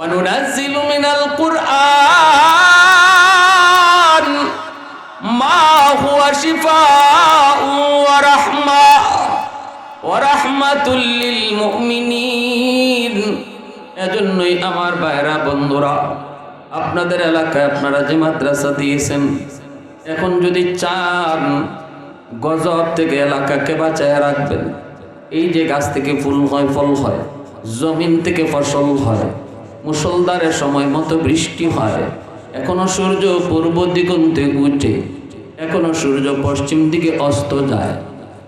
وننزل من القرآن ما هو شفاء ورحمة ورحمة للمؤمنين এজন্যই আমার ভাইরা বন্ধুরা আপনাদের এলাকায় আপনারা যে মাদ্রাসা দিয়েছেন এখন যদি চান গজব থেকে এলাকাকে বাঁচায় রাখবেন এই যে গাছ থেকে ফুল হয় ফল হয় জমিন থেকে ফসল হয় মুসলধারের সময় মতো বৃষ্টি হয়। এখনও সূর্য পূর্ব দিগন্তে উঠে, এখনও সূর্য পশ্চিম দিকে অস্ত যায়।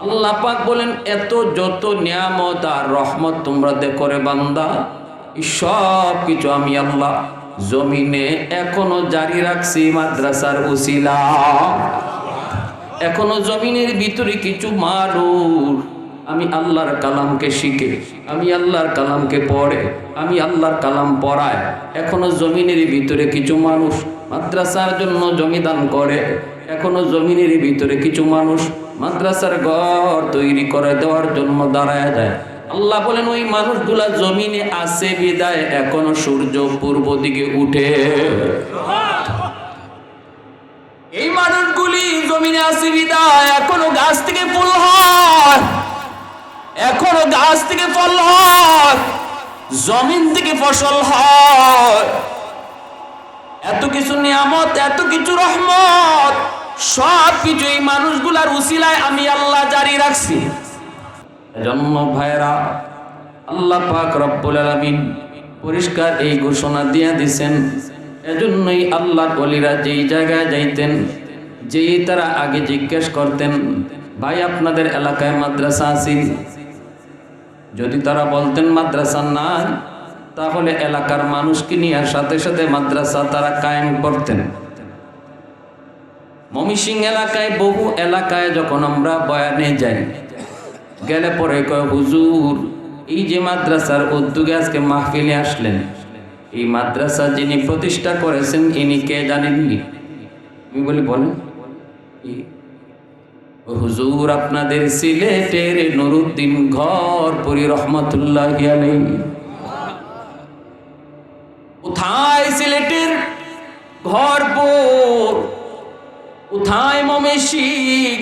আল্লাহ পাক বলেন, এত যত নিয়ামত আর রহমত তোমরা দেখো রে বান্দা সব কিছু আমি আল্লাহ জমিনে এখনও জারি রাখছি মাদ্রাসার উসিলা। এখনও জমিনের ভিতরে কিছু মানুষ আমি আল্লাহর কালামকে শিখে, আমি আল্লাহর কালামকে পড়ে, আমি আল্লাহর কালাম পড়ায়। এখনও জমিনের ভিতরে কিছু মানুষ মাদ্রাসার জন্য জমিদান করে। এখনও জমিনের ভিতরে কিছু মানুষ মাদ্রাসার ঘর তৈরি করে দেওয়ার জন্য দাঁড়ায় যায়। আল্লাহ বলেন, ওই মানুষগুলা জমিনে আছে, বিদায়। এখনও সূর্য পূর্ব দিকে উঠে। এই মানুষগুলি জমিনে আছে, বিদায়। এখনও গাছ থেকে ফুল হয়। এখনও গাছ থেকে ফল হয়, জমিন থেকে ফসল হয়। এত কিছু নিয়ামত, এত কিছু রহমত, সব কিছু এই মানুষগুলার উসিলায় আমি আল্লাহ জারি রাখছি। এজন্য ভাইরা আল্লাহ পাক রব্বুল আলামিন পরিষ্কার এই ঘোষণা দিয়া দিছেন, এজন্যই আল্লাহ বলিরা যেই জায়গায় যাইতেন, যেই তারা আগে জিজ্ঞেস করতেন, ভাই, আপনাদের এলাকায় মাদ্রাসা আছে? যদি তারা বলতেন মাদ্রাসা নাই, তাহলে এলাকার মানুষকে নিয়ে সাথে সাথে মাদ্রাসা তারা কায়েম করতেন। মমিসিং এলাকায়, বহু এলাকায় যখন আমরা বয়ানে যাই, গেলে পরে কয়, হুজুর, এই যে মাদ্রাসার উদ্যোগে আজকে মাহফিলে আসলেন, এই মাদ্রাসা যিনি প্রতিষ্ঠা করেছেন, ইনি কে জানেননি? আমি বলি, বলেন। হুজুর আপনাদের সিলেটের নুরুদ্দিন ঘর পরি রহমতুল্লাহ কোথায় সিলেটের ঘরপুর কোথায় মমেশিং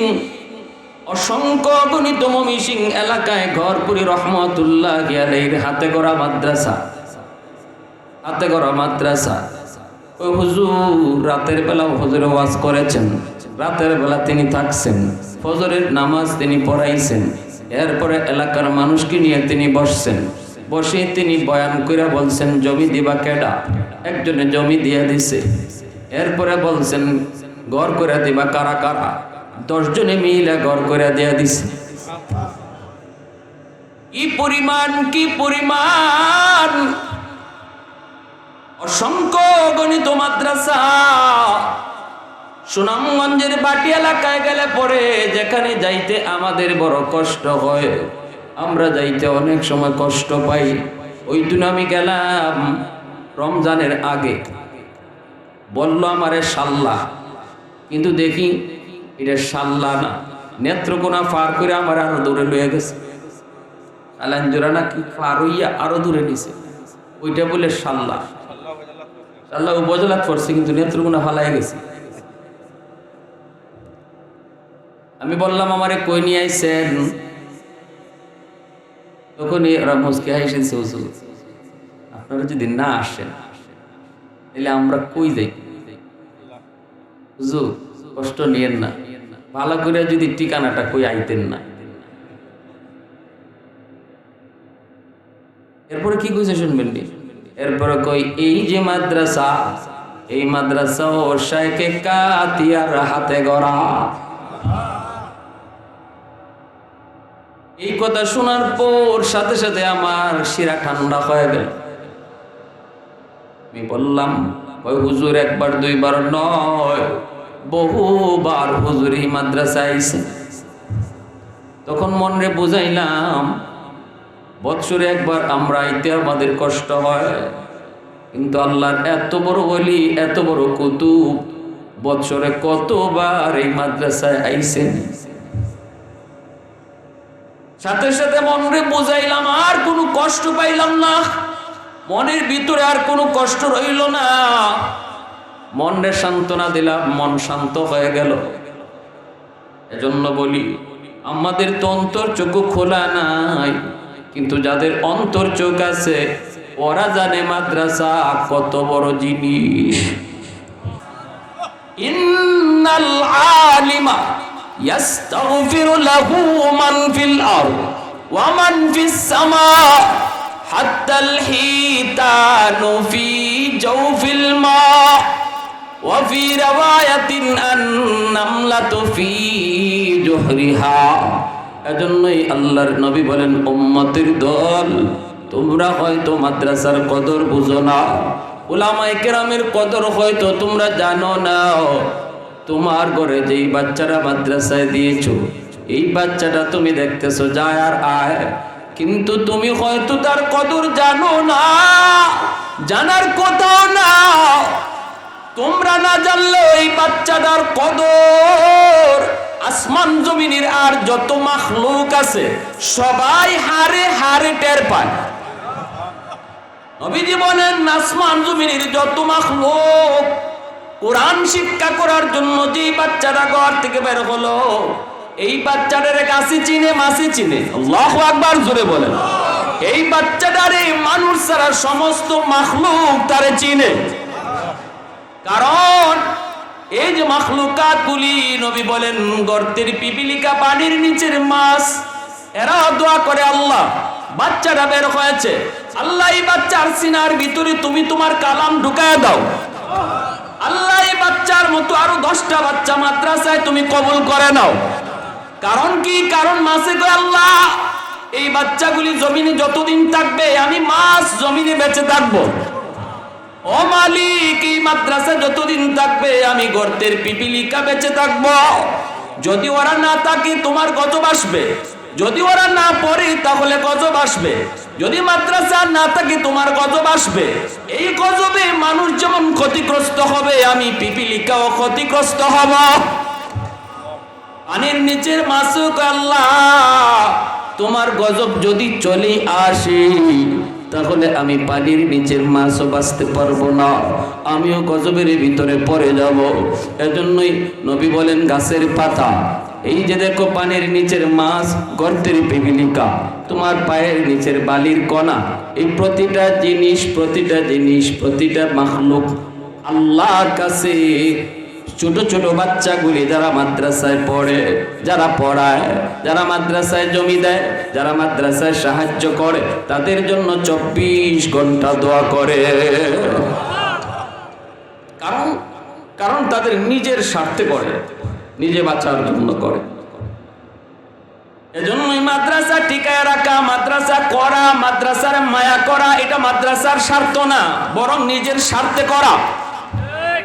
অসংখ্য গণিত মমিসিং এলাকায় ঘর ঘরপুরি রহমতুল্লাহ গিয়ালের হাতে গড়া মাদ্রাসা। হাতে গড়া মাদ্রাসা। ওই হুজুর রাতের বেলা হুজুরে ওয়াজ করেছেন। রাতের বেলা তিনি থাকছেন। ফজরের নামাজ তিনি পড়াইছেন। এরপরে এলাকার মানুষকে নিয়ে তিনি বসছেন। বসে তিনি বয়ান করে বলছেন, জমি দিবা কেডা? একজনে জমি দিয়ে দিছে। এরপরে বলছেন, ঘর করে দিবা কারা কারা? দশজনে মিলে ঘর করে দিয়ে দিছে। কি পরিমাণ কি পরিমাণ? অসংখ্য গণিত মাদ্রাসা। সুনামগঞ্জের বাটি এলাকায় গেলে পরে যেখানে যাইতে আমাদের বড় কষ্ট হয়। আমরা যাইতে অনেক সময় কষ্ট পাই। ওই দিন আমি গেলাম রমজানের আগে। বলল আমারে সাল্লা। কিন্তু দেখি এটা সাল্লা না। নেত্রকোনা পার করে আমার আরও দূরে লয়ে গেছে। আলাঞ্জোরা নাকি পার হইয়া আরও দূরে নিছে। ওইটা বলে সাল্লা। সাল্লা উপজেলাত পড়ছে, কিন্তু নেত্রকোনা ফালাই গেছে। আমি বললাম, আমারে কই নিয়ে আইছেন? তখনই ওরা মুসকে হাসেছে হুজুর, আপনারা যদি না আসেন, তাহলে আমরা কই যাই? হুজুর, কষ্ট নিয়েন না, ভালো করে যদি ঠিকানাটা কই আইতেন না। এরপরে কি কইছে শুনবেন এরপরে কই এই যে মাদ্রাসা, এই মাদ্রাসা ও শাইকে কাতিয়ার হাতে গড়া। এই কথা শোনার পর সাথে সাথে আমার শিরা ঠান্ডা হয়ে গেল। আমি বললাম, ওই হুজুর একবার দুইবার নয়, বহুবার হুজুর এই মাদ্রাসা আইছে। তখন মনরে বুঝাইলাম, বৎসরে একবার আমরা আইতে আমাদের কষ্ট হয়, কিন্তু আল্লাহর এত বড় বলি এত বড় কুতুব বৎসরে কতবার এই মাদ্রাসায় আইছেন? সাথে সাথে মনরে বুঝাইলাম, আর কোনো কষ্ট পাইলাম না। মনের ভিতরে আর কোনো কষ্ট রইল না। মনের সান্ত্বনা দিলাম, মন শান্ত হয়ে গেল। এজন্য বলি, আমাদের তো অন্তর চোখ খোলা নাই, কিন্তু যাদের অন্তর চোখ আছে, ওরা জানে মাদ্রাসা কত বড় জিনিস। ইন্নাল আলিমা ইয়াস্তাগফিরু লাহু মান ফিল আরদ ওয়া মান ফিস সামা হাত্তাল হিতানু ফি জাওফিল মা وفي رواية النملة في جحرها এজন্যই আল্লাহর নবী বলেন উম্মতের দল তোমরা হয়তো মাদ্রাসার কদর বুঝো না ওলামায়ে কেরামের কদর হয়তো তোমরা জানো না। তোমার ঘরে যেই বাচ্চারা মাদ্রাসায় দিয়েছ, এই বাচ্চাটা তুমি দেখতেছো, যায় আর আয়। কিন্তু তুমি হয়তো তার কদর জানো না, জানার কোথাও না। তোমরা না জানলে এই বাচ্চাটার কদর, আসমান জমিনের আর যত মাখলুক আছে, সবাই হারে হারে টের পায়। নবীজি বলেন, আসমান জমিনের যত মাখলুক, কোরআন শিক্ষা করার জন্য যে বাচ্চাটা ঘর থেকে বের হলো, এই বাচ্চাটার কাছে চিনে মাসি চিনে। আল্লাহু আকবার জোরে বলেন। এই বাচ্চাটারে মানুষ ছাড়া সমস্ত মাখলুক তারে চিনে। কারণ, এই যে মাখলুকাত গুলি নবী বলেন, গর্তের পিপিলিকা, পানির নিচের মাছ এরা দোয়া করে আল্লাহ। বাচ্চাটা বের হয়েছে। আল্লাহ বাচ্চার সিনার ভিতরে তুমি তোমার কালাম ঢুকায় দাও। আল্লাহ বাচ্চার মতো আরও দশটা বাচ্চা মাদ্রাসায় তুমি কবুল করে নাও। কারণ কি? কারণ মাসে গো আল্লাহ, এই বাচ্চাগুলি জমিনে যতদিন থাকবে, আমি মাস জমিনে বেঁচে থাকব। ও মালিক, এই মাদ্রাসা যতদিন থাকবে, আমি গর্তের পিপিলিকা বেঁচে থাকব। যদি ওরা না থাকে, তোমার গজব আসবে। যদি ওরা না পড়ে, তাহলে গজব আসবে। যদি মাদ্রাসা না থাকে, তোমার গজব আসবে। এই গজবে মানুষ যেমন ক্ষতিগ্রস্ত হবে, আমি পিপিলিকাও ক্ষতিগ্রস্ত হব। পানির নিচের মাসুক আল্লাহ, তোমার গজব যদি চলে আসে, তাহলে আমি পানির নিচের মাছও বাঁচতে পারব না। আমিও গজবের ভিতরে পড়ে যাব। এজন্যই নবী বলেন, গাছের পাতা এই যে দেখো পানির নিচের মাছ, গর্তের পিপিলিকা, তোমার পায়ের নিচের বালির কণা, এই প্রতিটা জিনিস প্রতিটা জিনিস, প্রতিটা মাখলুক আল্লাহর কাছে। ছোট ছোট বাচ্চাগুলি যারা মাদ্রাসায় পড়ে, যারা পড়ায়, যারা মাদ্রাসায় জমি দেয়, যারা মাদ্রাসায় সাহায্য করে, তাদের জন্য চব্বিশ ঘণ্টা দোয়া করে। কারণ কারণ তাদের নিজের স্বার্থে করে। নিজে বাঁচার জন্য করে। এজন্যই মাদ্রাসা টিকায় রাখা, মাদ্রাসা করা, মাদ্রাসার মায়া করা, এটা মাদ্রাসার স্বার্থ না, বরং নিজের স্বার্থে করা।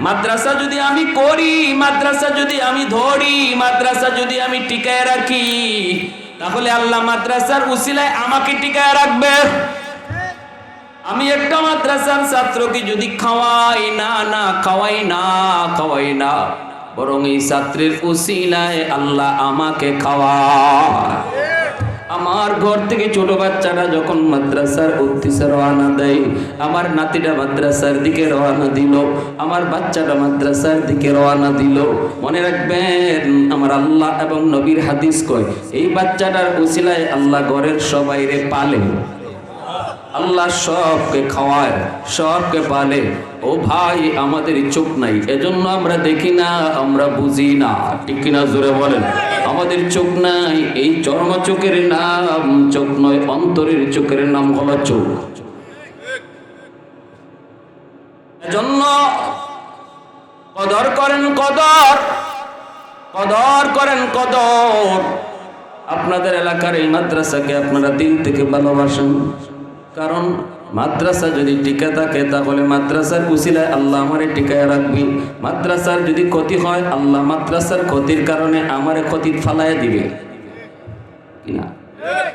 মাদ্রাসা যদি আমি করি, মাদ্রাসা যদি আমি ধরি, মাদ্রাসা যদি আমি টিকায় রাখি, তাহলে আল্লাহ মাদ্রাসার উসিলায় আমাকে টিকায় রাখবে। আমি একটা মাদ্রাসার ছাত্রকে যদি খাওয়াই না না খাওয়াই না খাওয়াই না বরং এই ছাত্রের উসিলায় আল্লাহ আমাকে খাওয়ায়। আমার ঘর থেকে ছোট বাচ্চারা যখন মাদ্রাসার উদ্দেশ্যে রওনা দেয়, আমার নাতিটা মাদ্রাসার দিকে রওনা দিল, আমার বাচ্চাটা মাদ্রাসার দিকে রওনা দিল। মনে রাখবেন, আমার আল্লাহ এবং নবীর হাদিস কয়, এই বাচ্চাটার উসিলায় আল্লাহ ঘরের সবাইরে পালে। আল্লাহ সবকে খাওয়ায়, সবকে পালে। ও ভাই, আমাদের চোখ নাই, এজন্য আমরা দেখি না, আমরা বুঝি না। ঠিক কিনা জোরে বলেন? আমাদের চোখ নাই, এই চর্ম চোখের নাম, চোখ নয়, অন্তরের চোখের নাম হলো চোখ। এজন্য কদর করেন কদর কদর করেন কদর। আপনাদের এলাকার এই মাদ্রাসাকে আপনারা দিল থেকে ভালোবাসেন। কারণ মাদ্রাসা যদি টিকে থাকে, তাহলে মাদ্রাসার উসিলায় আল্লাহ আমারে টিকায় রাখবি। মাদ্রাসার যদি ক্ষতি হয়, আল্লাহ মাদ্রাসার ক্ষতির কারণে আমারে ক্ষতি ফালায় দিবে। কিনা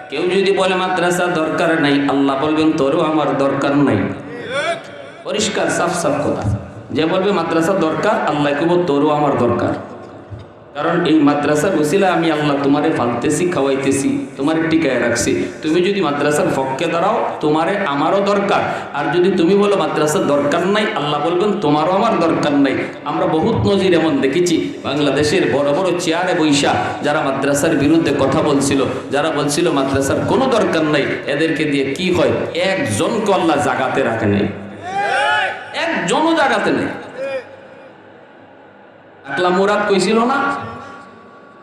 কেউ যদি বলে, মাদ্রাসা দরকার নাই আল্লাহ বলবেন, তোরও আমার দরকার নাই। পরিষ্কার সাফ সাফ কথা। যে বলবে, মাদ্রাসা দরকার আল্লাহ কেবল তোরও আমার দরকার। কারণ এই মাদ্রাসার বসিলা আমি আল্লাহ তোমারে ফালতেছি, খাওয়াইতেছি, তোমারে টিকায় রাখছি। তুমি যদি মাদ্রাসার পক্ষে দাঁড়াও, তোমারে আমারও দরকার। আর যদি তুমি বলো মাদ্রাসার দরকার নাই, আল্লাহ বলবেন, তোমারও আমার দরকার নাই। আমরা বহুত নজির এমন দেখেছি, বাংলাদেশের বড় বড় চেয়ারে বৈশা যারা মাদ্রাসার বিরুদ্ধে কথা বলছিল, যারা বলছিল মাদ্রাসার কোনো দরকার নাই, এদেরকে দিয়ে কি হয়? একজনকে আল্লাহ জাগাতে রাখে নাই। একজনও জাগাতে নেই। আকলা মুরাদ কইছিল না?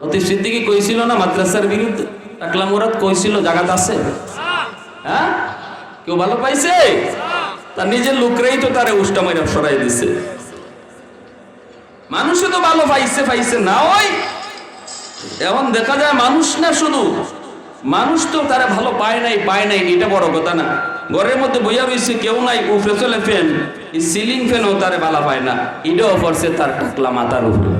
অতি সিদ্দিকি কইছিল না মাদ্রাসার বিরুদ্ধে? আকলা মুরাদ কইছিল, জাগাত আছে? হ্যাঁ? কেউ ভালো পাইছে? তার নিজের লোকরাই তো তারে উষ্টা মাইরা সরাই দিছে। মানুষে তো ভালো পাইছে পাইছে না ওই। এখন দেখা যায় মানুষ না শুধু। মানুষ তো তারা ভালো পায় নাই পায় নাই, এটা বড় কথা না। ঘরের মধ্যে বইয়া রয়েছে, কেউ নাই উপরে চলে ফ্যান সিলিং ফ্যানও তারে ভালো পায় না এটাও পড়ছে তার টাকলা মাথার উপরে।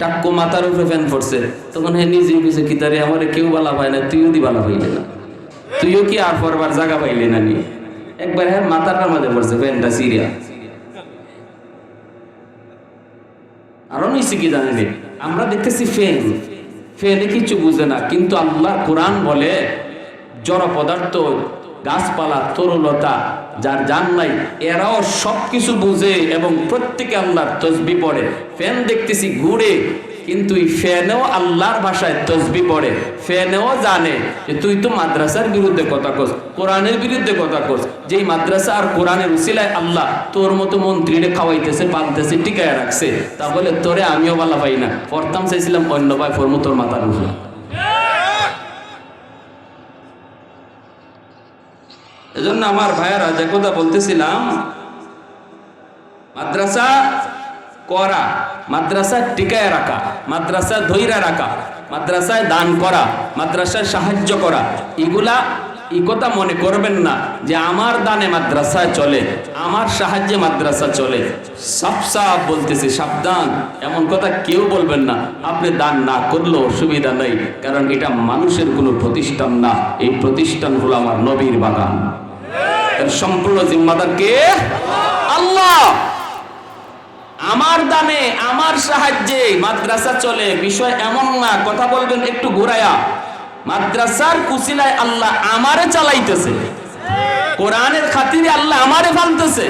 টাক্কো মাথার উপরে ফ্যান পড়ছে, তখন নিজে কিছু কি তারে, আমার কেউ বালা পায় না, তুইও দি বালা পাইলে না। তুইও কি আর পরবার জায়গা পাইলে না নি? একবার হ্যাঁ মাথাটার মাঝে পড়ছে, ফ্যানটা সিরিয়া। আরও নিচে কি জানেন আমরা দেখতেছি ফেন ফেনে কিছু বুঝে না, কিন্তু আল্লাহ কোরআন বলে জড় পদার্থ, গাছপালা তরুলতা যার জান নাই, এরাও সব কিছু বুঝে এবং প্রত্যেকে আল্লাহর তসবি পড়ে। ফ্যান দেখতেছি ঘুরে, কিন্তু ফ্যানেও আল্লাহর ভাষায় তসবি পড়ে। ফ্যানেও জানে যে তুই তো মাদ্রাসার বিরুদ্ধে কথা কস, কোরআনের বিরুদ্ধে কথা কস। যেই মাদ্রাসা আর কোরআনের উসিলায় আল্লাহ তোর মতো মন্ত্রীরে খাওয়াইতেছে পালতেছে টিকায় রাখছে, তাহলে তোরে আমিও বালা পাই না। পড়তাম চাইছিলাম অন্য ভাই ফর্ম তোর মাথার উপরে। এজন্য আমার ভাইয়েরা যে কথা বলতেছিলাম, মাদ্রাসা করা, মাদ্রাসা টিকায় রাখা, মাদ্রাসা ধৈরা রাখা, মাদ্রাসায় দান করা, মাদ্রাসায় সাহায্য করা, এগুলা এই কথা মনে করবেন না যে আমার দানে মাদ্রাসায় চলে, আমার সাহায্যে মাদ্রাসা চলে। সাপ সাফ বলতেছি, সাবধান। এমন কথা কেউ বলবেন না, আপনি দান না করলেও অসুবিধা নেই, কারণ এটা মানুষের কোনো প্রতিষ্ঠান না, এই প্রতিষ্ঠান হলো আমার নবীর বাগান। এর সম্পূর্ণ জিম্মাদার কে আল্লাহ! আমার দানে আমার সাহায্যে মাদ্রাসা চলে। বিষয় এমন না, কথা বলবেন একটু ঘুরায়া। মাদ্রাসার কুসিলায় আল্লাহ আমারে চালাইতেছে। কোরআনের খাতিরে আল্লাহ আমারে ফালতেছে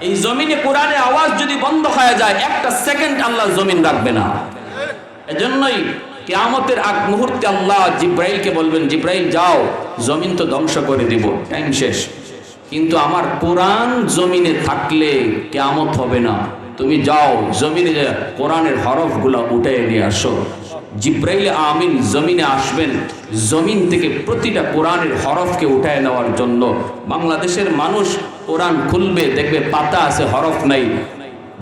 এই জমিনে কোরআনের আওয়াজ যদি বন্ধ হয়ে যায়, একটা সেকেন্ড আল্লাহ জমিন রাখবে না। এজন্যই কেয়ামতের আগ মুহূর্তে আল্লাহ জিব্রাইলকে বলবেন, জিব্রাইল, যাও, জমিন তো ধ্বংস করে দিব। টাইম শেষ। কিন্তু আমার কোরআন জমিনে থাকলে কেয়ামত হবে না। তুমি যাও, জমিনে কোরআনের হরফগুলো উঠে নিয়ে আসো। জিব্রাইল আমিন জমিনে আসবেন, জমিন থেকে প্রতিটা কোরআনের হরফকে উঠায় নেওয়ার জন্য। বাংলাদেশের মানুষ কোরআন খুলবে, দেখবে পাতা আছে, হরফ নাই।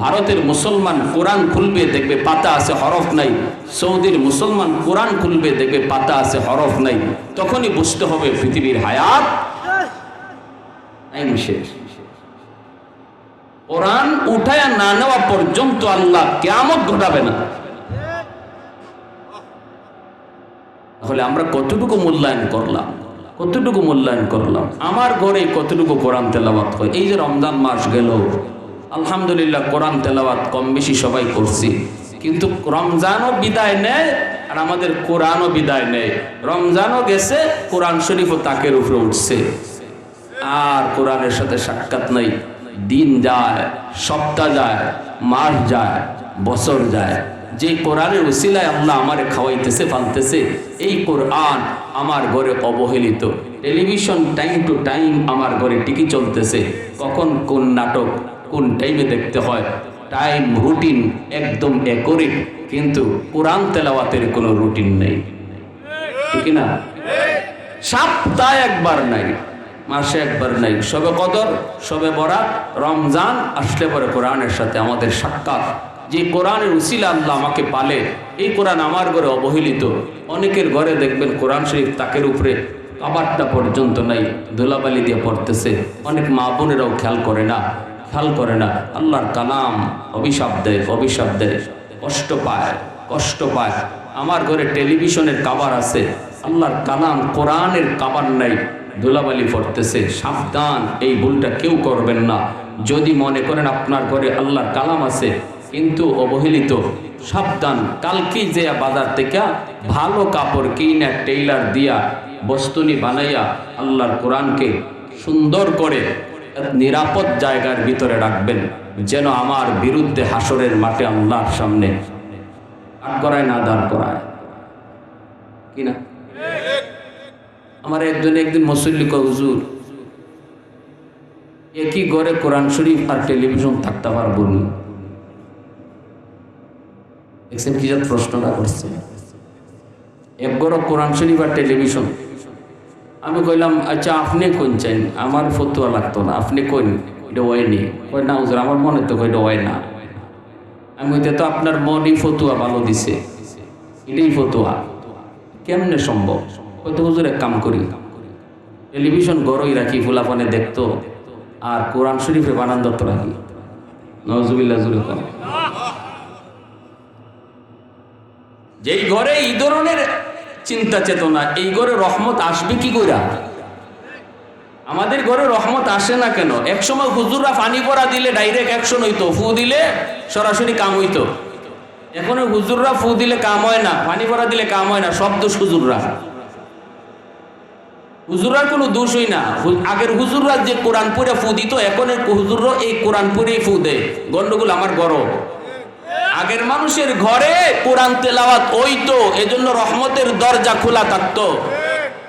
ভারতের মুসলমান কোরআন খুলবে, দেখবে পাতা আছে, হরফ নাই। সৌদির মুসলমান কোরআন খুলবে, দেখবে পাতা আছে, হরফ নাই। তখনই বুঝতে হবে পৃথিবীর হায়াত টাইম শেষ। কোরআন উঠায় না নেওয়া পর্যন্ত আল্লাহ কেমন ঘটাবে না। তাহলে আমরা কতটুকু মূল্যায়ন করলাম? কতটুকু মূল্যায়ন করলাম? আমার ঘরে কতটুকু কোরআন তেলাওয়াত হয়? এই যে রমজান মাস গেল, আলহামদুলিল্লাহ কোরআন তেলাওয়াত কম বেশি সবাই করছি। কিন্তু রমজানও বিদায় নেয় আর আমাদের কোরআনও বিদায় নেয়। রমজানও গেছে, কোরআন শরীফও তাকের উপরে উঠছে। আর কোরআনের সাথে সাক্ষাৎ নাই। দিন যায় সপ্তাহ যায় মাস যায় বছর যায়। যে কোরআনের উসিলায় আল্লাহ আমারে খাওয়াইতেছে ফালতেছে এই কোরআন আমার ঘরে অবহেলিত। টেলিভিশন টাইম টু টাইম আমার ঘরে টিকি চলতেছে। কখন কোন নাটক কোন টাইমে দেখতে হয় টাইম রুটিন একদম একরিক কিন্তু কোরআন তেলাওয়াতের কোনো রুটিন নেই। ঠিক না? সপ্তাহে একবার নাই। মাসে একবার নাই। সবে কদর সবে বরাত, রমজান আসলে পরে কোরআনের সাথে আমাদের সাক্ষাৎ। যে কোরআনের উসিলা আল্লাহ আমাকে পালে, এই কোরআন আমার ঘরে অবহেলিত। অনেকের ঘরে দেখবেন কোরআন শরীফ তাকের উপরে কাবারটা পর্যন্ত নাই, ধুলাবালি দিয়ে পড়তেছে। অনেক মা বোনেরাও খেয়াল করে না, খেয়াল করে না। আল্লাহর কালাম অভিশাপ দেয় অভিশাপ দেয়। কষ্ট পায় কষ্ট পায়। আমার ঘরে টেলিভিশনের কাবার আছে। আল্লাহর কালাম কোরআনের কাবার নাই। ধুলাবালি পড়তেছে সাবধান, এই ভুলটা কেউ করবেন না। যদি মনে করেন আপনার ঘরে আল্লাহর কালাম আছে, কিন্তু অবহেলিত, সাবধান কালকেই যে বাজার থেকে ভালো কাপড় কিনা টেইলার দিয়া বস্তুনি বানাইয়া আল্লাহর কোরআনকে সুন্দর করে নিরাপদ জায়গার ভিতরে রাখবেন, যেন আমার বিরুদ্ধে হাসরের মাঠে আল্লাহর সামনে। দাঁড় করায় না দাঁড় করায়। কিনা আমার একজন একদিন মুসল্লি হুজুর, একই ঘরে কোরআন শরীফ আর টেলিভিশন থাকতে পারব নি? দেখছেন কি প্রশ্নটা করছে। এক ঘরে কোরআন শরীফ আর টেলিভিশন। আমি কইলাম আচ্ছা আপনি কোন চাইন? আমার ফতুয়া লাগতো না। আপনি কইন এটা হয় নি। কয়, না, হুজুর, আমার মনে তো কইটা হয় না। আমি কইতে, তো আপনার মনই ফতুয়া ভালো দিছে। এটাই ফতুয়া। কেমনে সম্ভব? হয়তো হুজুর, এক কাম করি। টেলিভিশন গড়ই রাখি, ফুলাফানে দেখতো, আর কোরআন শরীফে বানান দত্ত রাখি। নজুবিল্লা কম যেই ঘরে এই ধরনের চিন্তা চেতনা, এই ঘরে রহমত আসবে কি কইরা? আমাদের ঘরে রহমত আসে না কেন? একসময় হুজুররা পানি পড়া দিলে ডাইরেক্ট অ্যাকশন হইতো, ফু দিলে সরাসরি কাম হইতো। এখন হুজুররা ফু দিলে কাম হয় না, পানি পড়া দিলে কাম হয় না, সব দোষ হুজুররা। হুজুরার কোনো দোষই না। আগের হুজুররা যে কোরআন পুরে ফু দিত, এখনের হুজুররা এই কোরআন পুরেই ফু দেয়। গন্ডগোল আমার গরম আগের মানুষের ঘরে কোরআন তেলাওয়াত ওই তো এজন্য রহমতের দরজা খোলা থাকতো।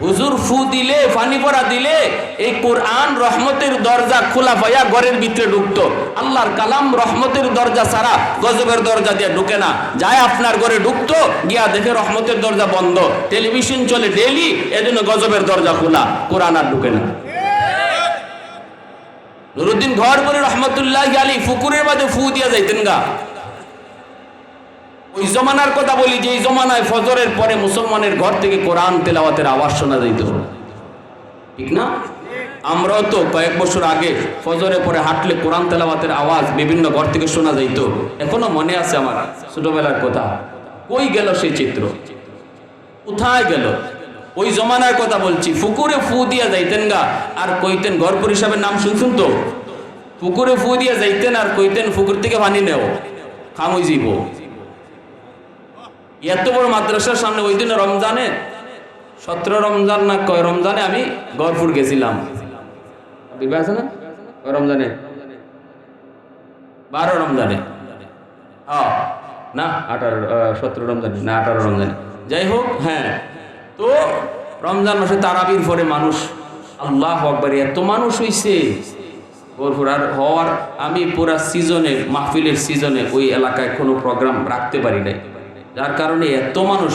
হুজুর ফু দিলে, পানি পড়া দিলে, এই কোরআন রহমতের দরজা খোলা পাইয়া ঘরের ভিতরে ঢুকতো। আল্লাহর কালাম রহমতের দরজা ছাড়া গজবের দরজা দিয়ে ঢুকে না। যায় আপনার ঘরে ঢুকতো, গিয়া দেখে রহমতের দরজা বন্ধ। টেলিভিশন চলে ডেলি এজন্য গজবের দরজা খোলা, কোরআন আর ঢুকে না। নুরুদ্দিন ঘর করে রহমতুল্লাহ আলী, ফুকুরের মাঝে ফু দিয়া যাইতেন গা। ওই জমানার কথা বলি যে এই জমানায় ফজরের পরে মুসলমানের ঘর থেকে কোরআন তেলাওয়াতের আওয়াজ শোনা যাইত। ঠিক না? আমরাও তো কয়েক বছর আগে ফজরের পরে হাঁটলে কোরআন তেলাওয়াতের আওয়াজ বিভিন্ন ঘর থেকে শোনা যাইত। এখনও মনে আছে আমার ছোটবেলার কথা। কই গেল সেই চিত্র? কোথায় গেল? ওই জমানার কথা বলছি। ফুকুরে ফু দিয়া যাইতেন গা, আর কইতেন ঘর পরিষেবার নাম শুনছেন তো? পুকুরে ফু দিয়া যাইতেন আর কইতেন, ফুকুর থেকে পানি নেও, খামই জীব এত বড় মাদ্রাসার সামনে ওই দিন রমজানে? সতেরো রমজান না কয় রমজানে আমি গড়পুর গেছিলাম। বিবাহ আছে না? রমজানে? বারো রমজানে। না, আঠারো সতেরো রমজানে, না, আঠারো রমজানে। যাই হোক হ্যাঁ। তো রমজান মাসে তারাবির পরে মানুষ, আল্লাহ আকবর, এত মানুষ হইছে। গরপুর আর হওয়ার আমি পুরা সিজনে মাহফিলের সিজনে ওই এলাকায় কোনো প্রোগ্রাম রাখতে পারি নাই। যার কারণে এত মানুষ,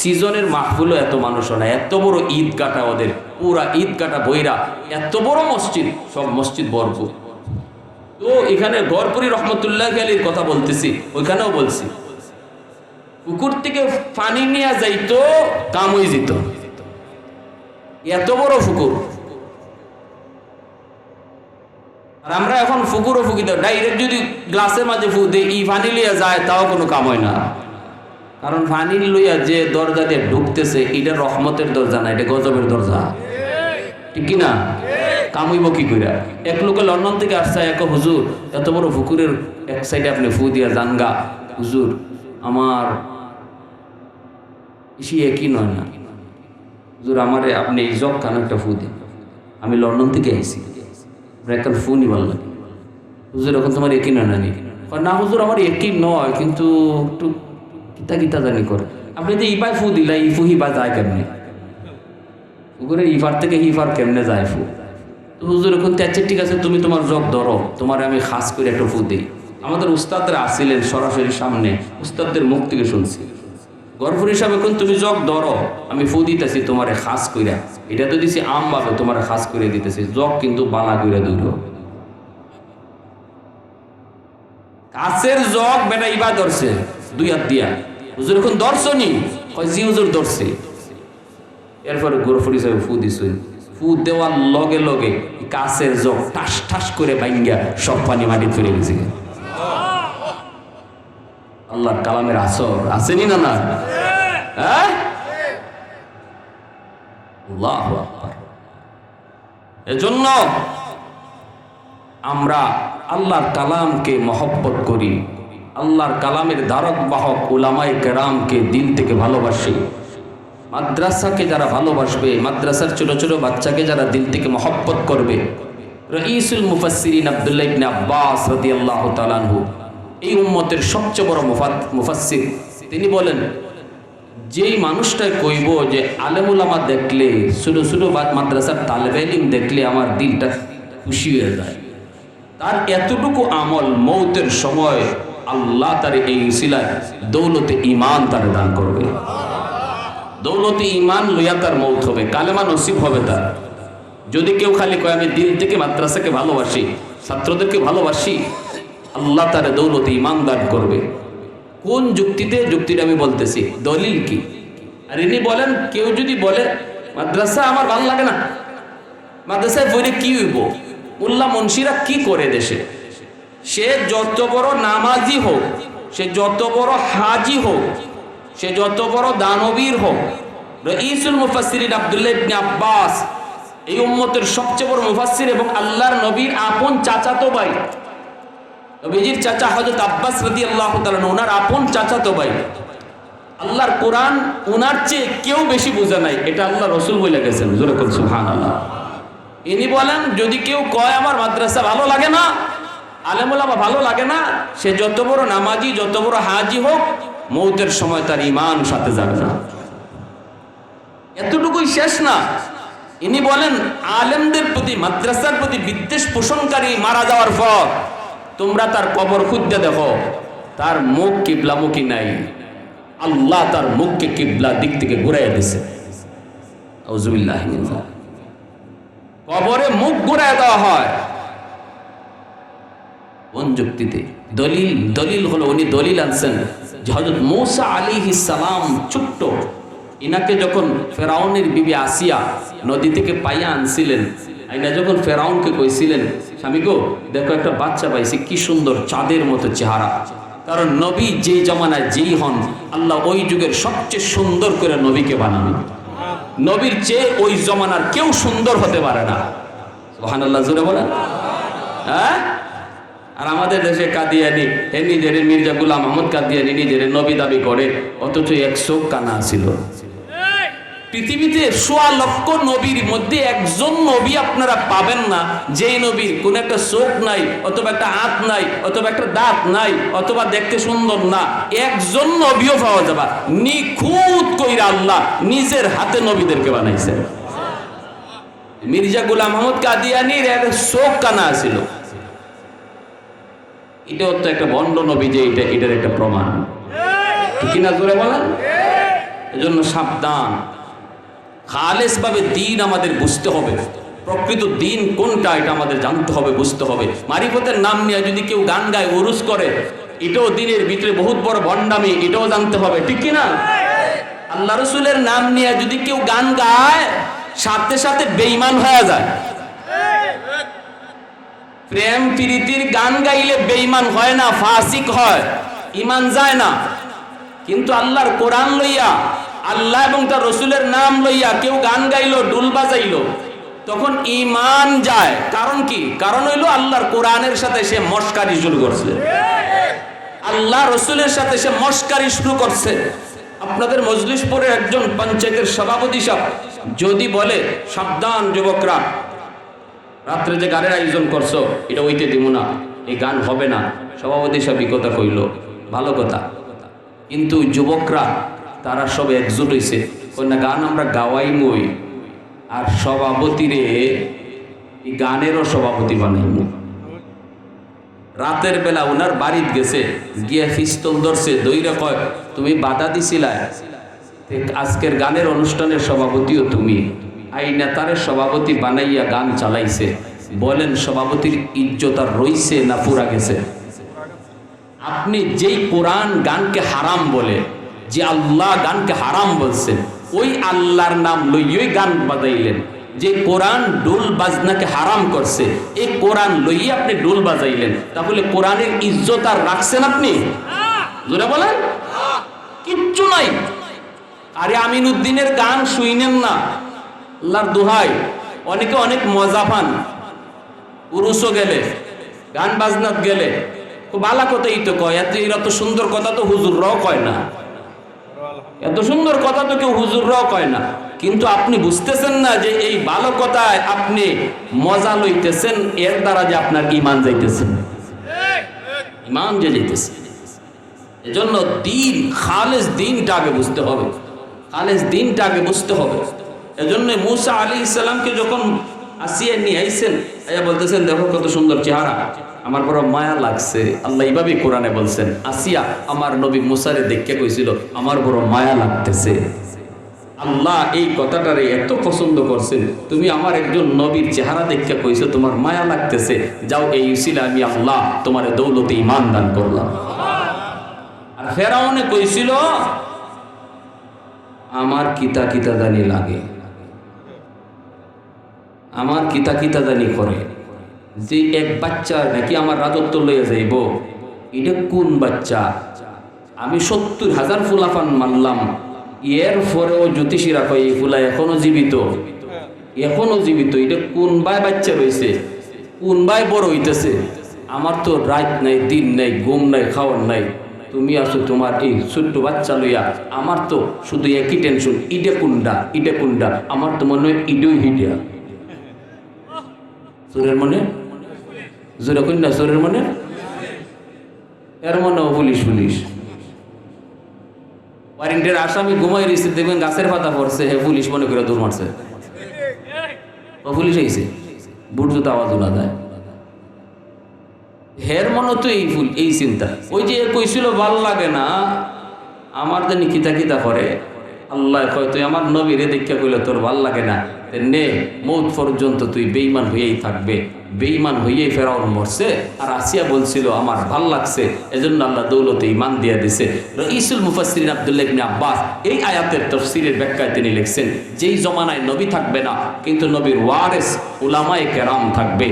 সিজনের মাহফিলও এত মানুষ হয় না। এত বড় ঈদ কাটা ওদের, পুরা ঈদ কাটা বইরা, এত বড় মসজিদ, সব মসজিদ ভরপুর। তো এখানে গড়পুরি রহমতুল্লাহ আলীর কথা বলতেছি, ওইখানেও বলছি। পুকুর থেকে পানি নিয়ে যাইতো, কামই যেত এত বড় পুকুর আর আমরা এখন ফুকুরও ফুকি দাও ডাইরেক্ট যদি গ্লাসের মাঝে ফু দিই, ই পানি যায়, তাও কোনো কাম হয় না। কারণ পানি লইয়া যে দরজা দিয়ে ঢুকতেছে, এটা রহমতের দরজা না, এটা গজবের দরজা। ঠিক কি না কামইব কি কইরা? এক লোকে লন্ডন থেকে আসছে, এক হুজুর, এত বড় পুকুরের এক সাইডে আপনি ফু দিয়া জানগা। হুজুর, আমার ইসি একই নয় না? হুজুর, আমারে আপনি এই জগ কান একটা ফু দিন। আমি লন্ডন থেকে আপনার একটা ফু নিবার লাগে। হুজুর, এখন তোমার একই নয় না না হুজুর, আমার একই নয়, কিন্তু একটু কিতা কিতা জানি করে। আপনি যে ইপাই ফু দিলা ইফু ফু হিবা যায় কেমনে? পুকুরে ইফার থেকে হিফার কেমনে যায় ফু? তো হুজুর এখন তেচ্ছে ঠিক আছে, তুমি তোমার জগ ধরো তোমার আমি খাস করে একটা ফু দিই আমাদের উস্তাদরা আসছিলেন সরাসরি সামনে, উস্তাদদের মুখ থেকে শুনছি। গর্ভর হিসাবে এখন তুমি জগ ধরো, আমি ফু দিতেছি তোমারে খাস কইরা। এটা তো দিছি আম ভাবে তোমার খাস করে দিতেছি। জগ কিন্তু বালা কইরা দূর কাছের জগ বেটা ইবা ধরছে দুই হাত দিয়া। হুজুর এখন ধরছনি কয়, জি হুজুর ধরছে এরপরে গোরফর হিসাবে ফু দিছে। ফু দেওয়ার লগে লগে কাছের জগ ঠাস ঠাস করে বাইঙ্গা সব পানি মাটি ফিরে গেছে। আল্লাহর কালামের আসর আসেনি না না হ্যাঁ? এজন্য আমরা আল্লাহর কালামকে মহব্বত করি। আল্লাহর কালামের ধারক বাহক ওলামায় কেরামকে দিল থেকে ভালোবাসি। মাদ্রাসাকে যারা ভালোবাসবে, মাদ্রাসার ছোট ছোট বাচ্চাকে যারা দিল থেকে মহব্বত করবে। রঈসুল মুফাসসিরিন আব্দুল্লাহ ইবনে আব্বাস রাদিয়াল্লাহু তাআলা আনহু, এই উম্মতের সবচেয়ে বড় মুফাত মুফাসসির। তিনি বলেন, যেই মানুষটাই কইব যে আলেমুলামা দেখলে, ছোটো ছোটো মাদ্রাসার তালেবে ইলম দেখলে আমার দিলটা খুশি হয়ে যায়। তার এতটুকু আমল মৌতের সময় আল্লাহ তার এই উসিলায় দৌলতে ইমান তার দান করবে। দৌলতে ইমান লইয়া তার মৌত হবে, কালেমা নসিব হবে তার। যদি কেউ খালি কয়, আমি দিল থেকে মাদ্রাসাকে ভালোবাসি, ছাত্রদেরকে ভালোবাসি আল্লাহ তার দৌলতে ইমান দান করবে। কোন যুক্তিতে? যুক্তিটা আমি বলতেছি, দলিল কি? আর ইনি বলেন, কেউ যদি বলে, মাদ্রাসা আমার ভালো লাগে না, মাদ্রাসায় বইলে কি হইব? উল্লাহ মুন্সিরা কি করে দেশে? সে যত বড় নামাজি হোক, সে যত বড় হাজি হোক, সে যত বড় দানবীর হোক, রঈসুল মুফাসসিরিন আব্দুল্লাহ ইবনে আব্বাস এই উম্মতের সবচেয়ে বড় মুফাসসির এবং আল্লাহর নবীর আপন চাচাতো ভাই। নবীজির চাচা হযরত আব্বাস রাদিয়াল্লাহু তাআলা ওনার আপন চাচাতো ভাই। আল্লাহর কোরআন ওনার চেয়ে কেউ বেশি বোঝা নাই, এটা আল্লাহ রসুল বলে গেছেন ইনি বলেন, যদি কেউ কয় আমার মাদ্রাসা ভালো লাগে না আলেমুলামা ভালো লাগে না, সে যত বড় নামাজি, যত বড় হাজি হোক, মৌতের সময় তার ইমান সাথে যাবে না। এতটুকুই শেষ না। ইনি বলেন, আলেমদের প্রতি, মাদ্রাসার প্রতি বিদ্বেষ পোষণকারী মারা যাওয়ার পর তোমরা তার কবর খুঁজতে দেখো, তার মুখ কিবলামুখী নাই। আল্লাহ তার মুখকে কিবলা দিক থেকে ঘুরাইয়া দিছে। কবরে মুখ ঘুরায় দেওয়া হয়। কোন যুক্তিতে? দলিল দলিল হলো উনি দলিল আনছেন যে হজরত মৌসা আলী সালাম ছোট্ট, ইনাকে যখন ফেরাউনের বিবি আসিয়া নদী থেকে পাইয়া আনছিলেন, আইনা যখন ফেরাউনকে কইছিলেন, স্বামী গো, দেখো একটা বাচ্চা পাইছি, কি সুন্দর চাঁদের মতো চেহারা। কারণ নবী যেই জমানায় যেই হন, আল্লাহ ওই যুগের সবচেয়ে সুন্দর করে নবীকে বানাবেন নবীর চেয়ে ওই জমানার কেউ সুন্দর হতে পারে না। সুবহানাল্লাহ জুড়ে বলেন। হ্যাঁ? আর আমাদের দেশে কাদিয়ানি হে নিজের মির্জা গুলাম আহমদ কাদিয়ানি নিজের নবী দাবি করে অথচ এক চোখ কানা ছিল। পৃথিবীতে সোয়া লক্ষ নবীর মধ্যে একজন নবী আপনারা পাবেন না। যেই নবীর কোন একটা চোখ নাই অথবা একটা হাত নাই অথবা একটা দাঁত নাই অথবা দেখতে সুন্দর না একজন নবীও পাওয়া যাবে। নিখুঁত কইরা আল্লাহ নিজের হাতে নবীদেরকে বানাইছে মির্জা গুলাম আহমদ কাদিয়ানির এক চোখ কানা ছিল। এটাও তো একটা বন্ড নবী যে এটা, এটার একটা প্রমাণ। ঠিক না জোরে বলেন? এজন্য সাবধান। খালেস ভাবে দিন আমাদের বুঝতে হবে। প্রকৃত দিন কোনটা, এটা আমাদের জানতে হবে, বুঝতে হবে। মারিফতের নাম নিয়ে যদি কেউ গান গায়, উরুস করে, এটাও দিনের ভিতরে বহুত বড় ভণ্ডামি এটাও জানতে হবে। ঠিক কি না আল্লাহ রসুলের নাম নিয়ে যদি কেউ গান গায়, সাথে সাথে বেইমান হয়ে যায়। প্রেম প্রীতির গান গাইলে বেইমান হয় না, ফাসিক হয়। ইমান যায় না। কিন্তু আল্লাহর কোরআন লইয়া, আল্লাহ এবং তার রসুলের নাম লইয়া কেউ গান গাইলো, ডুল বাজাইলো, তখন ইমান যায়। কারণ কি? কারণ হইল আল্লাহর কোরআনের সাথে সে মস্কারি শুরু করছে। আল্লাহ রসুলের সাথে সে মস্কারি শুরু করছে। আপনাদের মজলিশপুরের একজন পঞ্চায়েতের সভাপতি সাহেব যদি বলে, সাবধান যুবকরা রাত্রে যে গানের আয়োজন করছ, এটা ওইতে দিব না। এই গান হবে না। সভাপতি সব কথা কইল। ভালো কথা। কিন্তু যুবকরা, তারা সব একজুট হয়েছে না গান আমরা গাওয়াই মই আর সভাপতিরে এই গানেরও সভাপতি বানাইমু। রাতের বেলা ওনার বাড়িত গেছে, গিয়ে ফিস্তল ধরছে, দইরা কয়, তুমি বাধা দিছিলা আজকের গানের অনুষ্ঠানের সভাপতিও তুমি। আই নেতারের সভাপতি বানাইয়া গান চালাইছে। বলেন, সভাপতির ইজ্জত আর রইছে না পুরা গেছে? আপনি যেই কোরআন গানকে হারাম বলে, যে আল্লাহ গানকে হারাম বলছেন, ওই আল্লাহর নাম লইয়ই গান বাজাইলেন। যে কোরআন ডোল বাজনাকে হারাম করছে, এই কোরআন লইয়ে আপনি ডোল বাজাইলেন। তাহলে কোরআনের ইজ্জত আর রাখছেন আপনি? জোরে বলেন। কিচ্ছু নাই। আরে আমিনুদ্দিনের গান শুইনেন না। আল্লাহর দোহাই। অনেকে অনেক মজা পান। উরুসও গেলে, গান বাজনাত গেলে, খুব আলা কথাই তো কয়, এত এত সুন্দর কথা তো হুজুররাও কয় না। এত সুন্দর কথা তো কেউ হুজুররাও কয় না। কিন্তু আপনি বুঝতেছেন না যে এই ভালো কথায় আপনি মজা লইতেছেন, এর দ্বারা যে আপনার ইমান যাইতেছে। ইমান যে যাইতেছে। এজন্য দিন খালেজ দিনটা আগে বুঝতে হবে। খালেজ দিনটা আগে বুঝতে হবে। এজন্য মুসা আলী ইসলামকে যখন আসিয়া নিয়ে আইসেন আইয়া বলতেছেন, দেখো কত সুন্দর চেহারা। আমার বড় মায়া লাগছে। আল্লাহ এইভাবেই কোরআনে বলছেন, আসিয়া আমার নবী মুসারে দেখে কইছিল, আমার বড় মায়া লাগতেছে। আল্লাহ এই কথাটারে এত পছন্দ করছেন, তুমি আমার একজন নবীর চেহারা দেখে কইছো, তোমার মায়া লাগতেছে। যাও এই উসিলা আমি আল্লাহ তোমার দৌলতে ইমান দান করলাম। আর ফেরাউনে কইছিল, আমার কিতা কিতা দানি লাগে। আমার কিতা কিতা জানি করে। যে এক বাচ্চা নাকি আমার রাজত্ব লইয়া যাইব, এটা কোন বাচ্চা? আমি সত্তর হাজার ফুলাফান মানলাম, এর পরেও জ্যোতিষীরা কয়, এই ফুলা এখনও জীবিত। এখনও জীবিত, এটা কোন বাই বাচ্চা রয়েছে কোন বাই বড় হইতেছে? আমার তো রাত নাই, দিন নাই, ঘুম নাই, খাওয়ার নাই। তুমি আছো তোমার এই ছোট্ট বাচ্চা লইয়া, আমার তো শুধু একই টেনশন ইডে কুন্ডা ইডে কুন্ডা আমার তো মনে হয় ইডেও হিডিয়া সুরের মনে? জোরে কন্যা সুরের মনে? এর মনেও পুলিশ পুলিশ। ওয়ারেন্টের আসামি ঘুমাই রয়েছে, দেখবেন গাছের পাতা পড়ছে, হে পুলিশ মনে করে দূর মারছে। ও পুলিশ আইছে, বুট জুতো আওয়াজ উলা দেয়। হের মনে তো এই ফুল, এই চিন্তা। ওই যে কইছিল, ভালো লাগে না, আমার জানি কিতা কিতা করে, আল্লাহ কয়, তুই আমার নবীরে দেখা কইলে তোর ভালো লাগে না। নে, মৌত পর্যন্ত তুই বেইমান হইয়াই থাকবে। বেইমান হইয়াই ফেরাউন মরছে, আর আসিয়া বলছিল, আমার ভালো লাগছে, এজন্য আল্লাহ দৌলতে ইমান দিয়া দিছে। রইসুল মুফাসসিরিন আব্দুল্লাহ ইবনে আব্বাস এই আয়াতের তফসিরের ব্যাখ্যায় তিনি লিখছেন, যেই জমানায় নবী থাকবে না, কিন্তু নবীর ওয়ারিস উলামায়ে কেরাম থাকবে।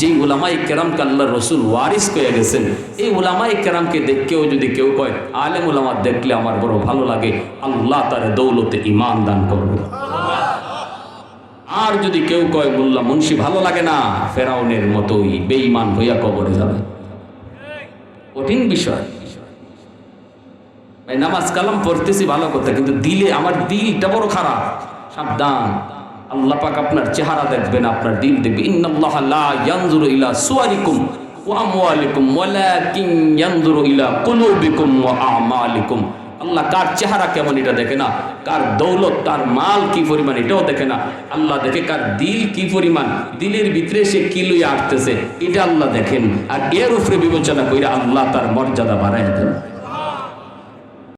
যেই উলামায়ে কেরামকে আল্লাহ রসুল ওয়ারিস কয়ে গেছেন, এই উলামায়ে কেরামকে দেখকেও যদি কেউ কয়, আলেম উলামা দেখলে আমার বড় ভালো লাগে, আল্লাহ তার দৌলতে ইমান দান করবে। আর যদি কেউ কয়, মোল্লা মুন্সি ভালো লাগে না, ফেরাউনের মতোই বেঈমান হইয়া কবরে যাবে। কঠিন বিষয়। ভাই, নামাজ কালাম পড়তেছি ভালো কথা, কিন্তু দিলে আমার দিলটা বড় খারাপ। সাবধান। আল্লাহ পাক আপনার চেহারা দেখবেন, আপনার দিল দেখবে। ইন্নাল্লাহ লা ইয়ানজুরু ইলা ওয়া আমওয়ালিকুম, ওয়ালাকিন ইয়ানজুরু ইলা কুলুবিকুম ওয়া আমালিকুম। আল্লাহ কার চেহারা কেমন এটা দেখে না, কার দৌলত তার মাল কি পরিমাণ এটাও দেখে না। আল্লাহ দেখে কার দিল কি পরিমাণ, দিলের ভিতরে সে কি লইয়া আসতেছে, এটা আল্লাহ দেখেন। আর এর উপরে বিবেচনা কইরা আল্লাহ তার মর্যাদা বাড়াই দেন।